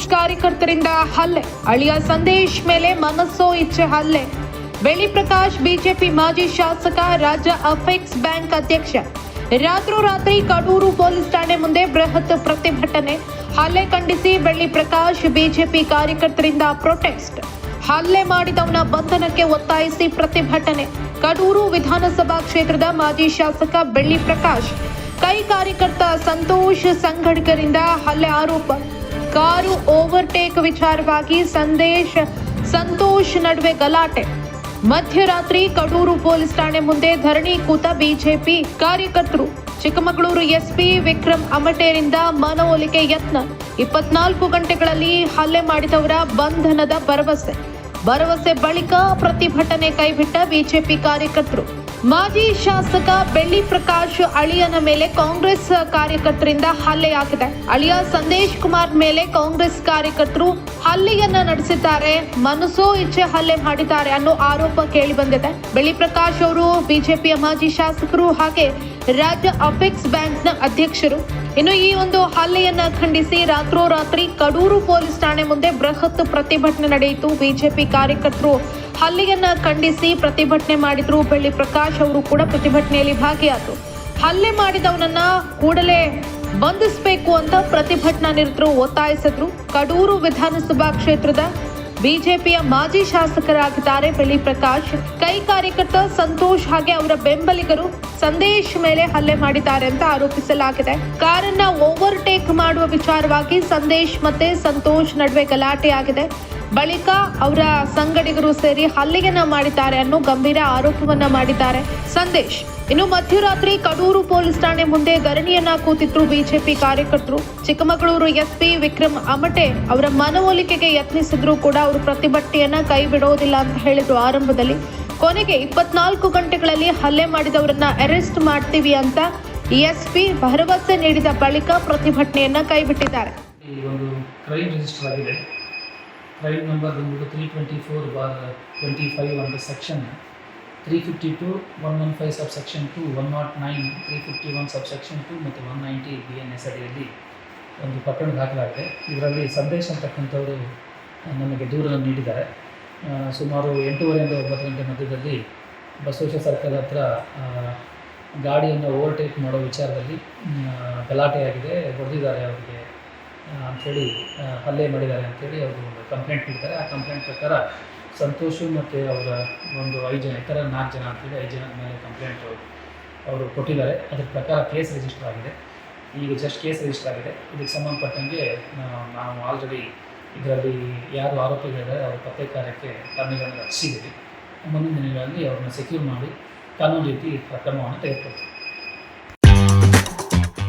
ಕಾಂಗ್ರೆಸ್ ಕಾರ್ಯಕರ್ತರಿಂದ ಹಲ್ಲೆ. ಅಳಿಯ ಸಂದೇಶ್ ಮೇಲೆ ಮನಸ್ಸೋ ಇಚ್ಛೆ ಹಲ್ಲೆ. ಬೆಳ್ಳಿ ಪ್ರಕಾಶ್, ಬಿಜೆಪಿ ಮಾಜಿ ಶಾಸಕ, ರಾಜ್ಯ ಅಫೆಕ್ಸ್ ಬ್ಯಾಂಕ್ ಅಧ್ಯಕ್ಷ. ರಾತ್ರೋರಾತ್ರಿ ಕಡೂರು ಪೊಲೀಸ್ ಠಾಣೆ ಮುಂದೆ ಬೃಹತ್ ಪ್ರತಿಭಟನೆ. ಹಲ್ಲೆ ಖಂಡಿಸಿ ಬೆಳ್ಳಿ ಪ್ರಕಾಶ್, ಬಿಜೆಪಿ ಕಾರ್ಯಕರ್ತರಿಂದ ಪ್ರೊಟೆಸ್ಟ್. ಹಲ್ಲೆ ಮಾಡಿದವನ ಬಂಧನಕ್ಕೆ ಒತ್ತಾಯಿಸಿ ಪ್ರತಿಭಟನೆ. ಕಡೂರು ವಿಧಾನಸಭಾ ಕ್ಷೇತ್ರದ ಮಾಜಿ ಶಾಸಕ ಬೆಳ್ಳಿ ಪ್ರಕಾಶ್. ಕೈ ಕಾರ್ಯಕರ್ತ ಸಂತೋಷ್ ಸಂಘಟಕರಿಂದ ಹಲ್ಲೆ ಆರೋಪ. ಕಾರು ಓವರ್ಟೇಕ್ ವಿಚಾರವಾಗಿ ಸಂದೇಶ್, ಸಂತೋಷ್ ನಡುವೆ ಗಲಾಟೆ. ಮಧ್ಯರಾತ್ರಿ ಕಡೂರು ಪೊಲೀಸ್ ಠಾಣೆ ಮುಂದೆ ಧರಣಿ ಕೂತ ಬಿಜೆಪಿ ಕಾರ್ಯಕರ್ತರು. ಚಿಕ್ಕಮಗಳೂರು ಎಸ್ಪಿ ವಿಕ್ರಮ್ ಅಮಟೇರಿಂದ ಮನವೊಲಿಕೆ ಯತ್ನ. ಇಪ್ಪತ್ನಾಲ್ಕು ಗಂಟೆಗಳಲ್ಲಿ ಹಲ್ಲೆ ಮಾಡಿದವರ ಬಂಧನದ ಭರವಸೆ. ಭರವಸೆ ಬಳಿಕ ಪ್ರತಿಭಟನೆ ಕೈಬಿಟ್ಟ ಬಿಜೆಪಿ ಕಾರ್ಯಕರ್ತರು. ಮಾಜಿ ಶಾಸಕ ಬೆಳ್ಳಿ ಪ್ರಕಾಶ್ ಅಳಿಯನ ಮೇಲೆ ಕಾಂಗ್ರೆಸ್ ಕಾರ್ಯಕರ್ತರಿಂದ ಹಲ್ಲೆಯಾಗಿದೆ ಅಳಿಯ ಸಂದೇಶ್ ಕುಮಾರ್ ಮೇಲೆ ಕಾಂಗ್ರೆಸ್ ಕಾರ್ಯಕರ್ತರು ಹಲ್ಲೆಯನ್ನ ನಡೆಸಿದ್ದಾರೆ. ಮನಸೋ ಇಚ್ಛೆ ಹಲ್ಲೆ ಮಾಡಿದ್ದಾರೆ ಅನ್ನೋ ಆರೋಪ ಕೇಳಿ ಬಂದಿದೆ. ಬೆಳ್ಳಿ ಪ್ರಕಾಶ್ ಅವರು ಬಿಜೆಪಿಯ ಮಾಜಿ ಶಾಸಕರು ಹಾಗೆ ರಾಜ್ಯ ಅಪೆಕ್ಸ್ ಬ್ಯಾಂಕ್ನ ಅಧ್ಯಕ್ಷರು. ಇನ್ನು ಈ ಒಂದು ಹಲ್ಲೆಯನ್ನ ಖಂಡಿಸಿ ರಾತ್ರೋರಾತ್ರಿ ಕಡೂರು ಪೊಲೀಸ್ ಠಾಣೆ ಮುಂದೆ ಬೃಹತ್ ಪ್ರತಿಭಟನೆ ನಡೆಯಿತು. ಬಿಜೆಪಿ ಕಾರ್ಯಕರ್ತರು ಹಲ್ಲೆಯನ್ನ ಖಂಡಿಸಿ ಪ್ರತಿಭಟನೆ ಮಾಡಿದ್ರು. ಬೆಳ್ಳಿ ಪ್ರಕಾಶ್ ಅವರು ಕೂಡ ಪ್ರತಿಭಟನೆಯಲ್ಲಿ ಭಾಗಿಯಾದರು. ಹಲ್ಲೆ ಮಾಡಿದವನನ್ನ ಕೂಡಲೇ ಬಂಧಿಸಬೇಕು ಅಂತ ಪ್ರತಿಭಟನಾ ನಿರತರು ಒತ್ತಾಯಿಸಿದ್ರು. ಕಡೂರು ವಿಧಾನಸಭಾ ಕ್ಷೇತ್ರದ ಬಿಜೆಪಿಯ ಮಾಜಿ ಶಾಸಕರಾಗಿದ್ದಾರೆ ಬೆಳ್ಳಿ ಪ್ರಕಾಶ್. ಕೈ ಕಾರ್ಯಕರ್ತ ಸಂತೋಷ್ ಹಾಗೆ ಅವರ ಬೆಂಬಲಿಗರು ಸಂದೇಶ್ ಮೇಲೆ ಹಲ್ಲೆ ಮಾಡಿದ್ದಾರೆ ಅಂತ ಆರೋಪಿಸಲಾಗಿದೆ. ಕಾರನ್ನ ಓವರ್ಟೇಕ್ ಮಾಡುವ ವಿಚಾರವಾಗಿ ಸಂದೇಶ್ ಮತ್ತೆ ಸಂತೋಷ್ ನಡುವೆ ಗಲಾಟೆಯಾಗಿದೆ ಬಳಿಕ ಅವರ ಸಂಗಡಿಗರು ಸೇರಿ ಹಲ್ಲೆಯನ್ನ ಮಾಡಿದ್ದಾರೆ ಅನ್ನೋ ಗಂಭೀರ ಆರೋಪವನ್ನ ಮಾಡಿದ್ದಾರೆ ಸಂದೇಶ್. ಇನ್ನು ಮಧ್ಯರಾತ್ರಿ ಕಡೂರು ಪೊಲೀಸ್ ಠಾಣೆ ಮುಂದೆ ಧರಣಿಯನ್ನ ಕೂತಿದ್ರು ಬಿಜೆಪಿ ಕಾರ್ಯಕರ್ತರು. ಚಿಕ್ಕಮಗಳೂರು ಎಸ್ಪಿ ವಿಕ್ರಮ್ ಅಮಟೆ ಅವರ ಮನವೊಲಿಕೆಗೆ ಯತ್ನಿಸಿದ್ರು ಕೂಡ ಅವರು ಪ್ರತಿಭಟನೆಯನ್ನ ಕೈ ಬಿಡೋದಿಲ್ಲ ಅಂತ ಹೇಳಿದ್ರು ಆರಂಭದಲ್ಲಿ. ಕೊನೆಗೆ ಇಪ್ಪತ್ನಾಲ್ಕು ಗಂಟೆಗಳಲ್ಲಿ ಹಲ್ಲೆ ಮಾಡಿದವರನ್ನ ಅರೆಸ್ಟ್ ಮಾಡ್ತೀವಿ ಅಂತ ಎಸ್ಪಿ ಭರವಸೆ ನೀಡಿದ ಬಳಿಕ ಪ್ರತಿಭಟನೆಯನ್ನ ಕೈಬಿಟ್ಟಿದ್ದಾರೆ. Crime number three twenty four bar twenty five section three fifty two one one five subsection two one nought nine three fifty one subsection two ಮತ್ತು one ninety B N S ಅಡಿಯಲ್ಲಿ ಒಂದು ಪ್ರಕರಣ ದಾಖಲಾಗಿದೆ. ಇದರಲ್ಲಿ ಸಂದೇಶ ಅಂತಕ್ಕಂಥವರು ನಮಗೆ ದೂರನ್ನು ನೀಡಿದ್ದಾರೆ. ಸುಮಾರು ಎಂಟೂವರೆಯಿಂದ ಒಂಬತ್ತು ಗಂಟೆ ಮಧ್ಯದಲ್ಲಿ ಬಸವೇಶ್ವರ ಸರ್ಕಲ್ ಹತ್ರ ಗಾಡಿಯನ್ನು ಓವರ್ಟೇಕ್ ಮಾಡೋ ವಿಚಾರದಲ್ಲಿ ಗಲಾಟೆಯಾಗಿದೆ, ಹೊಡೆದಿದ್ದಾರೆ ಅವರಿಗೆ ಅಂಥೇಳಿ ಹಲ್ಲೆ ಮಾಡಿದ್ದಾರೆ ಅಂಥೇಳಿ ಅವರು ಒಂದು ಕಂಪ್ಲೇಂಟ್ ನೀಡ್ತಾರೆ ಆ ಕಂಪ್ಲೇಂಟ್ ಪ್ರಕಾರ ಸಂತೋಷು ಮತ್ತು ಅವರ ಒಂದು ಐದು ಜನ ಇತರ ನಾಲ್ಕು ಜನ ಅಂತೇಳಿ ಐದು ಜನದ ಮೇಲೆ ಕಂಪ್ಲೇಂಟ್ ಅವರು ಕೊಟ್ಟಿದ್ದಾರೆ. ಅದ್ರ ಪ್ರಕಾರ ಕೇಸ್ ರಿಜಿಸ್ಟರ್ ಆಗಿದೆ. ಈಗ ಜಸ್ಟ್ ಕೇಸ್ ರಿಜಿಸ್ಟರ್ ಆಗಿದೆ. ಇದಕ್ಕೆ ಸಂಬಂಧಪಟ್ಟಂಗೆ ನಾವು ಆಲ್ರೆಡಿ ಇದರಲ್ಲಿ ಯಾರು ಆರೋಪಿಗಳಿದ್ದಾರೆ, ಅವರ ಪತ್ತೆ ಕಾರ್ಯಕ್ಕೆ ತಂಡಗಳನ್ನು ರಚಿಸಿದ್ದೀವಿ. ಮುಂದಿನ ದಿನಗಳಲ್ಲಿ ಅವ್ರನ್ನ ಸೆಕ್ಯೂರ್ ಮಾಡಿ ಕಾನೂನು ರೀತಿ ಕ್ರಮವನ್ನು ತೆಗೆದುಕೊಳ್ತೀವಿ.